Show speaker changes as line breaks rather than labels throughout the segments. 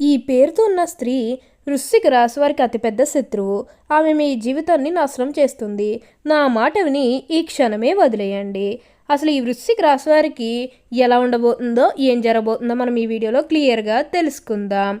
ఈ పేరుతో ఉన్న స్త్రీ వృశ్చిక రాశి వారికి అతిపెద్ద శత్రువు. ఆమె మీ జీవితాన్ని నాశనం చేస్తుంది. నా మాట విని ఈ క్షణమే వదిలేయండి. అసలు ఈ వృశ్చిక రాశి వారికి ఎలా ఉండబోతుందో ఏం జరగబోతుందో మనం ఈ వీడియోలో క్లియర్గా తెలుసుకుందాం.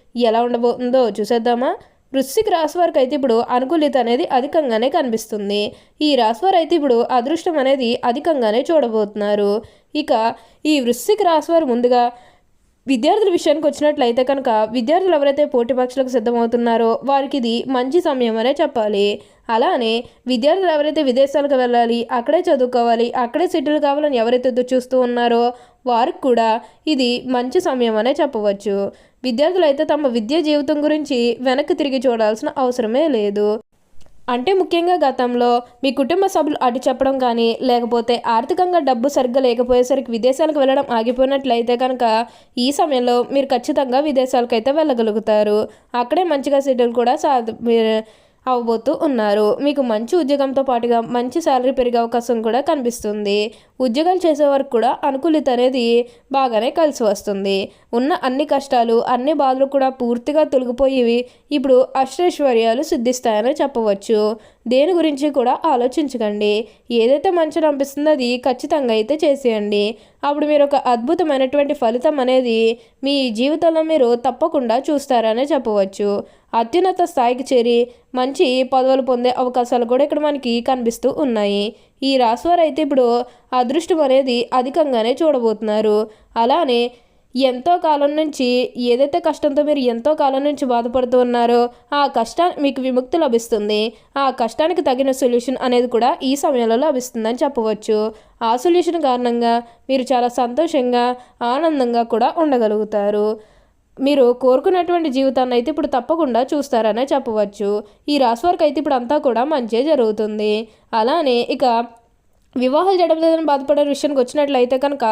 ఎలా ఉండబోతుందో చూసేద్దామా? వృశ్చిక రాశి వారికి అయితే ఇప్పుడు అనుకూలిత అనేది అధికంగానే కనిపిస్తుంది. ఈ రాశి వారు అయితే ఇప్పుడు అదృష్టం అనేది అధికంగానే చూడబోతున్నారు. ఇక ఈ వృశ్చిక రాశి వారు ముందుగా విద్యార్థుల విషయానికి వచ్చినట్లయితే కనుక విద్యార్థులు ఎవరైతే పోటీ పరీక్షలకు సిద్ధమవుతున్నారో వారికి ఇది మంచి సమయం అనే చెప్పాలి. అలానే విద్యార్థులు ఎవరైతే విదేశాలకు వెళ్ళాలి అక్కడే చదువుకోవాలి అక్కడే సెటిల్ కావాలని ఎవరైతే ఎదురు చూస్తూ ఉన్నారో వారికి కూడా ఇది మంచి సమయం అనే చెప్పవచ్చు. విద్యార్థులు అయితే తమ విద్యా జీవితం గురించి వెనక్కి తిరిగి చూడాల్సిన అవసరమే లేదు. అంటే ముఖ్యంగా గతంలో మీ కుటుంబ సభ్యులు అటు చెప్పడం కానీ లేకపోతే ఆర్థికంగా డబ్బు సరిగ్గా లేకపోయేసరికి విదేశాలకు వెళ్ళడం ఆగిపోయినట్లయితే కనుక ఈ సమయంలో మీరు ఖచ్చితంగా విదేశాలకు అయితే వెళ్ళగలుగుతారు. అక్కడే మంచిగా సెటిల్ కూడా సాధ అవ్వబోతూ ఉన్నారు. మీకు మంచి ఉద్యోగంతో పాటుగా మంచి శాలరీ పెరిగే అవకాశం కూడా కనిపిస్తుంది. ఉద్యోగాలు చేసేవారు కూడా అనుకూలిత అనేది బాగానే కలిసి వస్తుంది. ఉన్న అన్ని కష్టాలు అన్ని బాధలు కూడా పూర్తిగా తొలగిపోయేవి ఇప్పుడు అష్టైశ్వర్యాలు సిద్ధిస్తాయని చెప్పవచ్చు. దేని గురించి కూడా ఆలోచించకండి. ఏదైతే మంచిని అనిపిస్తుందో అది ఖచ్చితంగా అయితే చేసేయండి. అప్పుడు మీరు ఒక అద్భుతమైనటువంటి ఫలితం అనేది మీ జీవితంలో మీరు తప్పకుండా చూస్తారనే చెప్పవచ్చు. అత్యున్నత స్థాయికి చేరి మంచి పదవులు పొందే అవకాశాలు కూడా ఇక్కడ మనకి కనిపిస్తూ ఉన్నాయి. ఈ రాశివారు అయితే ఇప్పుడు అదృష్టం అనేది అధికంగానే చూడబోతున్నారు. అలానే ఎంతో కాలం నుంచి ఏదైతే కష్టంతో మీరు ఎంతో కాలం నుంచి బాధపడుతూ ఉన్నారో ఆ కష్టాన్ని మీకు విముక్తి లభిస్తుంది. ఆ కష్టానికి తగిన సొల్యూషన్ అనేది కూడా ఈ సమయంలో లభిస్తుందని చెప్పవచ్చు. ఆ సొల్యూషన్ కారణంగా మీరు చాలా సంతోషంగా ఆనందంగా కూడా ఉండగలుగుతారు. మీరు కోరుకున్నటువంటి జీవితాన్ని అయితే ఇప్పుడు తప్పకుండా చూస్తారనే చెప్పవచ్చు. ఈ రాశి వారికి అయితే ఇప్పుడు అంతా కూడా మంచి జరుగుతుంది. అలానే ఇక వివాహాలు చేయడం లేదని బాధపడే విషయానికి వచ్చినట్లయితే కనుక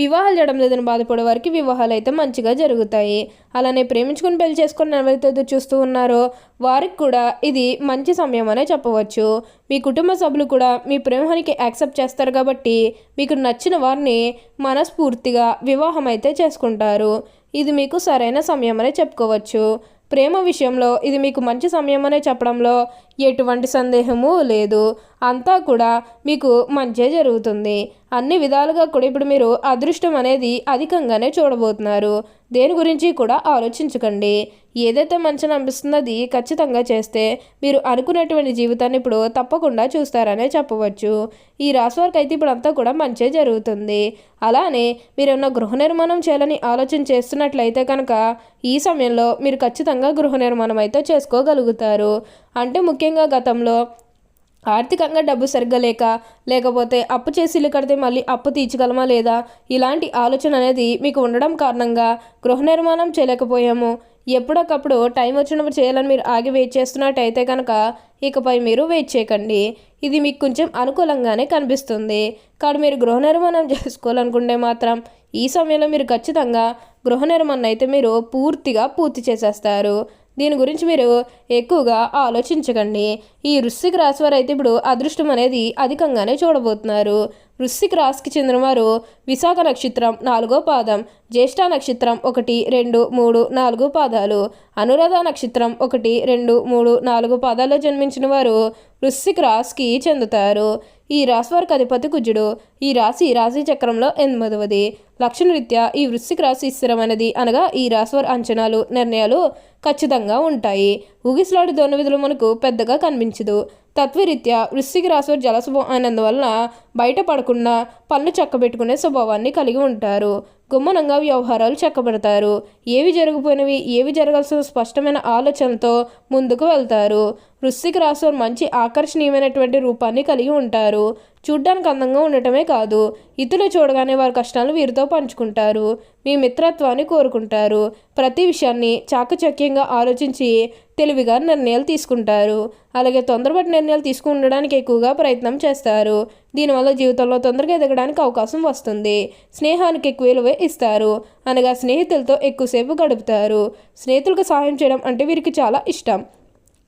వివాహాలు చేయడం లేదని బాధపడే వారికి వివాహాలు అయితే మంచిగా జరుగుతాయి. అలానే ప్రేమించుకుని పెళ్ళి చేసుకుని ఎవరైతే చూస్తూ ఉన్నారో వారికి కూడా ఇది మంచి సమయం అనే చెప్పవచ్చు. మీ కుటుంబ సభ్యులు కూడా మీ ప్రేమానికి యాక్సెప్ట్ చేస్తారు కాబట్టి మీకు నచ్చిన వారిని మనస్ఫూర్తిగా వివాహం అయితే చేసుకుంటారు. ఇది మీకు సరైన సమయం అనే చెప్పుకోవచ్చు. ప్రేమ విషయంలో ఇది మీకు మంచి సమయం అనే చెప్పడంలో ఎటువంటి సందేహము లేదు. అంతా కూడా మీకు మంచే జరుగుతుంది. అన్ని విధాలుగా కూడా ఇప్పుడు మీరు అదృష్టం అనేది అధికంగానే చూడబోతున్నారు. దేని గురించి కూడా ఆలోచించకండి. ఏదైతే మంచిని అనిపిస్తుందో అది ఖచ్చితంగా చేస్తే మీరు అనుకునేటువంటి జీవితాన్ని ఇప్పుడు తప్పకుండా చూస్తారనే చెప్పవచ్చు. ఈ రాశి వారికి అయితే ఇప్పుడు అంతా కూడా మంచే జరుగుతుంది. అలానే మీరు ఏమన్నా గృహ నిర్మాణం చేయాలని ఆలోచన చేస్తున్నట్లయితే కనుక ఈ సమయంలో మీరు ఖచ్చితంగా గృహ నిర్మాణం అయితే చేసుకోగలుగుతారు. అంటే ముఖ్యంగా గతంలో ఆర్థికంగా డబ్బు సరిగ్గా లేక లేకపోతే అప్పు చేసి ఇల్లు కడితే మళ్ళీ అప్పు తీర్చగలమా లేదా? ఇలాంటి ఆలోచన అనేది మీకు ఉండడం కారణంగా గృహ నిర్మాణం చేయలేకపోయాము. ఎప్పుడొకప్పుడు టైం వచ్చినప్పుడు చేయాలని మీరు ఆగి వెయిట్ చేస్తున్నట్టయితే కనుక ఇకపై మీరు వెయిట్ చేయకండి. ఇది మీకు కొంచెం అనుకూలంగానే కనిపిస్తుంది. కానీ మీరు గృహ నిర్మాణం చేసుకోవాలనుకుంటే మాత్రం ఈ సమయంలో మీరు ఖచ్చితంగా గృహ నిర్మాణం అయితే మీరు పూర్తిగా పూర్తి చేసేస్తారు. దీని గురించి మీరు ఎక్కువగా ఆలోచించకండి. ఈ వృశ్చిక రాశి వారు అయితే ఇప్పుడు అదృష్టం అనేది అధికంగానే చూడబోతున్నారు. వృశ్చిక రాశికి చెందినవారు విశాఖ నక్షత్రం నాలుగో పాదం జ్యేష్ఠ నక్షత్రం ఒకటి రెండు మూడు నాలుగు పాదాలు అనురాధ నక్షత్రం ఒకటి రెండు మూడు నాలుగు పాదాల్లో జన్మించిన వారు వృశ్చిక రాశికి చెందుతారు. ఈ రాశి వారికి అధిపతి కుజుడు. ఈ రాశి రాశి చక్రంలో ఎనిమిదవది. లక్షణరీత్యా ఈ వృశ్చిక రాశి స్థిరమైనది అనగా ఈ రాశివారి అంచనాలు నిర్ణయాలు ఖచ్చితంగా ఉంటాయి. ఊగిసలాడి దోనవిధులు విధులు మనకు పెద్దగా కనిపించదు. తత్వరీత్యా వృశ్చిక రాశి జలస్వభావం అయినందువలన బయట పడకుండా పళ్ళు చక్కబెట్టుకునే స్వభావాన్ని కలిగి ఉంటారు. గుమ్మనంగా వ్యవహారాలు చెక్కబెడతారు. ఏవి జరిగిపోయినవి ఏవి జరగాల్సిన స్పష్టమైన ఆలోచనతో ముందుకు వెళ్తారు. వృశ్చిక రాశివారు మంచి ఆకర్షణీయమైనటువంటి రూపాన్ని కలిగి ఉంటారు. చూడ్డానికి అందంగా ఉండటమే కాదు ఇతరులు చూడగానే వారి కష్టాలను వీరితో పంచుకుంటారు. మీ మిత్రత్వాన్ని కోరుకుంటారు. ప్రతి విషయాన్ని చాకచక్యంగా ఆలోచించి తెలివిగా నిర్ణయాలు తీసుకుంటారు. అలాగే తొందరపడి నిర్ణయాలు తీసుకుండడానికి ఎక్కువగా ప్రయత్నం చేస్తారు. దీనివల్ల జీవితంలో తొందరగా ఎదగడానికి అవకాశం వస్తుంది. స్నేహానికి ఎక్కువ విలువ ఇస్తారు. అనగా స్నేహితులతో ఎక్కువసేపు గడుపుతారు. స్నేహితులకు సహాయం చేయడం అంటే వీరికి చాలా ఇష్టం.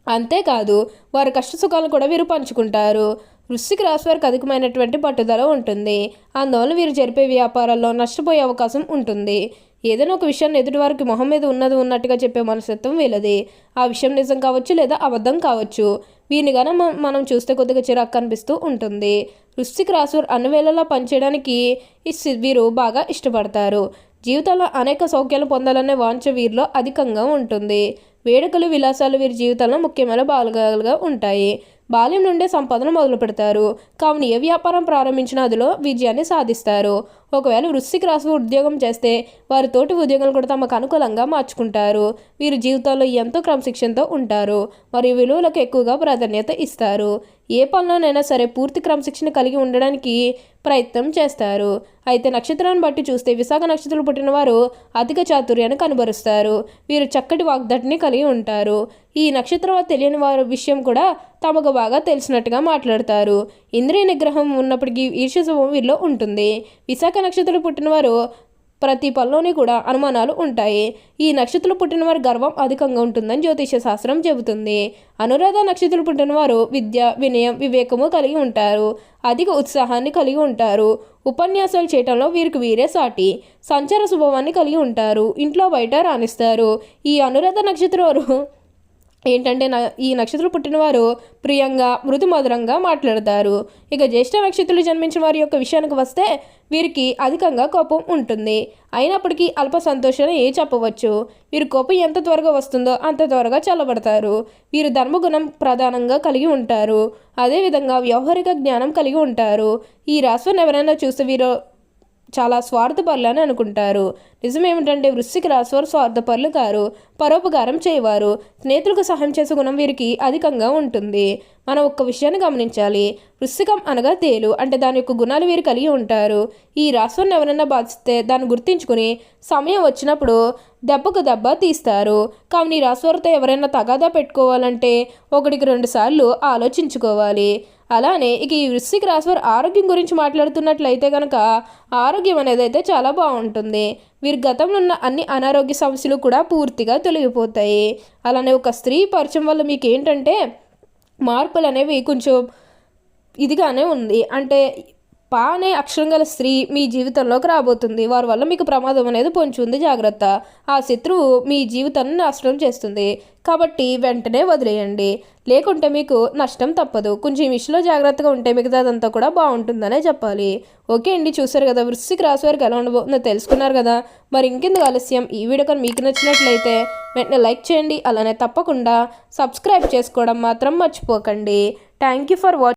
అంతేకాదు వారి కష్ట సుఖాలను కూడా వీరు పంచుకుంటారు. వృశ్చిక రాశి వారికి అధికమైనటువంటి పట్టుదల ఉంటుంది. అందువల్ల వీరు జరిపే వ్యాపారాల్లో నష్టపోయే అవకాశం ఉంటుంది. ఏదైనా ఒక విషయాన్ని ఎదుటి వారికి మొహం మీద ఉన్నది ఉన్నట్టుగా చెప్పే మనస్తత్వం వీళ్ళది. ఆ విషయం నిజం కావచ్చు లేదా అబద్ధం కావచ్చు. వీని గాన మనం చూస్తే కొద్దిగా చిరాకు కనిపిస్తూ ఉంటుంది. వృశ్చిక రాశి అన్ని వేళలా పనిచేయడానికి ఈ వీరు బాగా ఇష్టపడతారు. జీవితంలో అనేక సౌఖ్యాలు పొందాలనే వాంఛ వీరిలో అధికంగా ఉంటుంది. వేడుకలు విలాసాలు వీరి జీవితంలో ముఖ్యమైన భాగాలుగా ఉంటాయి. బాల్యం నుండే సంపదను మొదలు పెడతారు. కావున ఏ వ్యాపారం ప్రారంభించినా అదిలో విజయాన్ని సాధిస్తారు. ఒకవేళ వృశ్చిక రాశి ఉద్యోగం చేస్తే వారి తోటి ఉద్యోగాలు కూడా తమకు అనుకూలంగా మార్చుకుంటారు. వీరు జీవితాల్లో ఎంతో క్రమశిక్షణతో ఉంటారు. మరియు విలువలకు ఎక్కువగా ప్రాధాన్యత ఇస్తారు. ఏ పనిలోనైనా సరే పూర్తి క్రమశిక్షణ కలిగి ఉండడానికి ప్రయత్నం చేస్తారు. అయితే నక్షత్రాన్ని బట్టి చూస్తే విశాఖ నక్షత్రం పుట్టిన వారు అధిక చాతుర్యాన్ని కనబరుస్తారు. వీరు చక్కటి వాగ్దటిని కలిగి ఉంటారు. ఈ నక్షత్రం తెలియని వారి విషయం కూడా తమకు బాగా తెలిసినట్టుగా మాట్లాడతారు. ఇంద్రియ నిగ్రహం ఉన్నప్పటికీ ఈర్ష్య స్వభావం వీరిలో ఉంటుంది. విశాఖ నక్షత్రం పుట్టినవారు ప్రతి పనిలోని కూడా అనుమానాలు ఉంటాయి. ఈ నక్షత్రం పుట్టినవారి గర్వం అధికంగా ఉంటుందని జ్యోతిష శాస్త్రం చెబుతుంది. అనురాధ నక్షత్రం పుట్టినవారు విద్య వినయం వివేకము కలిగి ఉంటారు. అధిక ఉత్సాహాన్ని కలిగి ఉంటారు. ఉపన్యాసాలు చేయటంలో వీరికి వీరే సాటి. సంచార స్వభావాన్ని కలిగి ఉంటారు. ఇంట్లో బయట రాణిస్తారు. ఈ అనురాధ నక్షత్రం వారు ఏంటంటే నా ఈ నక్షత్రం పుట్టినవారు ప్రియంగా మృదు మధురంగా మాట్లాడతారు. ఇక జ్యేష్ఠ నక్షత్రులు జన్మించిన వారి యొక్క విషయానికి వస్తే వీరికి అధికంగా కోపం ఉంటుంది. అయినప్పటికీ అల్ప సంతోషాన్ని ఏ చెప్పవచ్చు? వీరి కోపం ఎంత త్వరగా వస్తుందో అంత త్వరగా చల్లబడతారు. వీరు ధర్మగుణం ప్రధానంగా కలిగి ఉంటారు. అదేవిధంగా వ్యవహారిక జ్ఞానం కలిగి ఉంటారు. ఈ రాశిని ఎవరైనా చూస్తే వీరు చాలా స్వార్థపరులు అని అనుకుంటారు. నిజమేమిటంటే వృశ్చిక రాశివారు స్వార్థపరులు కారు పరోపకారం చేయవారు. స్నేహితులకు సహాయం చేసే గుణం వీరికి అధికంగా ఉంటుంది. మనం ఒక్క విషయాన్ని గమనించాలి. వృశ్చికం అనగా తేలు అంటే దాని యొక్క గుణాలు వీరు కలిగి ఉంటారు. ఈ రాశివారిని ఎవరైనా బాధిస్తే దాన్ని గుర్తించుకుని సమయం వచ్చినప్పుడు దెబ్బకు దెబ్బ తీస్తారు. కావున ఈ రాశివారితో ఎవరైనా తగాదా పెట్టుకోవాలంటే ఒకటికి రెండు సార్లు ఆలోచించుకోవాలి. అలానే ఇక ఈ వృశ్చిక రాశివారు ఆరోగ్యం గురించి మాట్లాడుతున్నట్లయితే కనుక ఆరోగ్యం అనేది అయితే చాలా బాగుంటుంది. వీరి గతంలో ఉన్న అన్ని అనారోగ్య సమస్యలు కూడా పూర్తిగా తొలగిపోతాయి. అలానే ఒక స్త్రీ పరిచయం వల్ల మీకు ఏంటంటే మార్పులు అనేవి కొంచెం ఇదిగానే ఉంది. అంటే పా అనే అక్షరం గల స్త్రీ మీ జీవితంలోకి రాబోతుంది. వారి వల్ల మీకు ప్రమాదం అనేది పొంచి ఉంది జాగ్రత్త. ఆ శత్రువు మీ జీవితాన్ని నాశనం చేస్తుంది. కాబట్టి వెంటనే వదిలేయండి. లేకుంటే మీకు నష్టం తప్పదు. కొంచెం విషయంలో జాగ్రత్తగా ఉంటే మిగతాదంతా కూడా బాగుంటుందనే చెప్పాలి. ఓకే అండి. చూసారు కదా వృశ్చిక రాశి వారికి ఎలా ఉండబోతుందో తెలుసుకున్నారు కదా. మరి ఇంకెందుకు ఆలస్యం? ఈ వీడియో కానీ మీకు నచ్చినట్లయితే వెంటనే లైక్ చేయండి. అలానే తప్పకుండా సబ్స్క్రైబ్ చేసుకోవడం మాత్రం మర్చిపోకండి. Thank you for watching